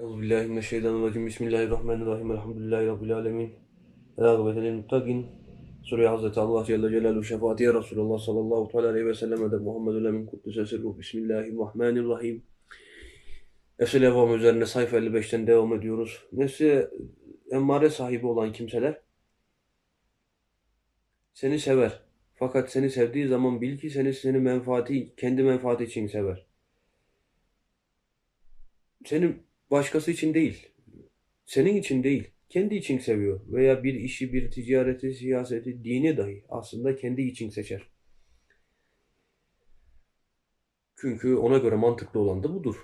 Euzubillahimineşşeytanirracim. Bismillahirrahmanirrahim. Elhamdülillahi Rabbil alemin. Elâgıbete lil muttaqin. Sure Hazreti Allah Celle Celaluhu şefaati ya Resulullah sallallahu aleyhi ve sellem de Muhammedun emin kuddüse sirruh. Bismillahirrahmanirrahim. Esel Evam üzerine sayfa 55'ten devam ediyoruz. Nefsi emmare sahibi olan kimseler seni sever. Fakat seni sevdiği zaman bil ki seni seni menfaati, kendi menfaati için sever. Seni başkası için değil, senin için değil, kendi için seviyor. Veya bir işi, bir ticareti, siyaseti, dini dahi aslında kendi için seçer. Çünkü ona göre mantıklı olan da budur.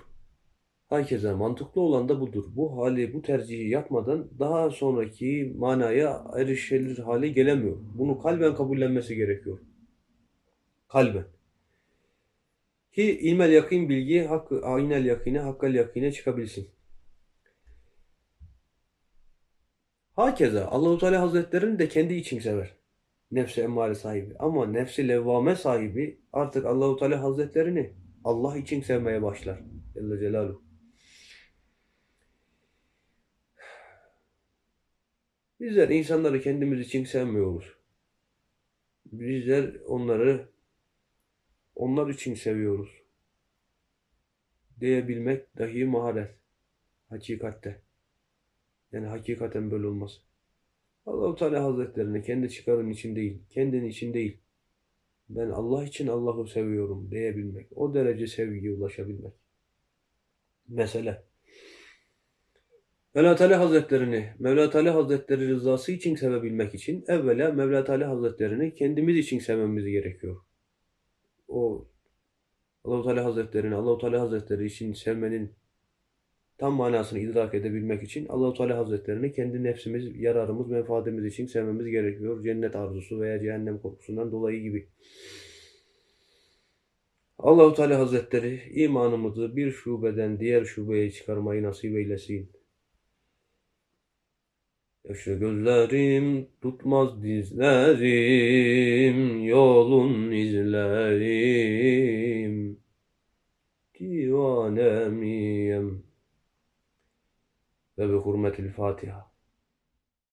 Herkese mantıklı olan da budur. Bu hali, bu tercihi yapmadan daha sonraki manaya erişilir hale gelemiyor. Bunu kalben kabullenmesi gerekiyor. Kalben. Ki ilmel yakın bilgi hakkı, aynel yakine, hakkal yakine çıkabilsin. Hakeza Allahu Teala Hazretlerini de kendi için sever. Nefsi emmare sahibi. Ama nefsi levvame sahibi artık Allahu Teala Hazretlerini Allah için sevmeye başlar. Celle Celaluhu. Bizler insanları kendimiz için sevmiyoruz. Bizler onları onlar için seviyoruz. Diyebilmek dahi maharet. Hakikatte. Yani hakikaten böyle olmaz. Allahu Teala Hazretlerine kendi çıkarın için değil, kendin için değil. Ben Allah için Allah'ı seviyorum diyebilmek. O derece sevgiye ulaşabilmek. Mesele. Mevla Teala Hazretlerini, Mevla Teala Hazretleri rızası için sevebilmek için evvela Mevla Teala Hazretlerini kendimiz için sevmemiz gerekiyor. O Allahu Teala Hazretlerini Allahu Teala Hazretleri için sevmenin tam manasını idrak edebilmek için Allahu Teala Hazretlerini kendi nefsimiz, yararımız, menfaatimiz için sevmemiz gerekiyor. Cennet arzusu veya cehennem korkusundan dolayı gibi. Allahu Teala Hazretleri imanımızı bir şubeden diğer şubeye çıkarmayı nasip eylesin. Yaşlı gözlerim tutmaz dizlerim, yolun izlerim. Divanemiyem. فبحرمة الفاتحة.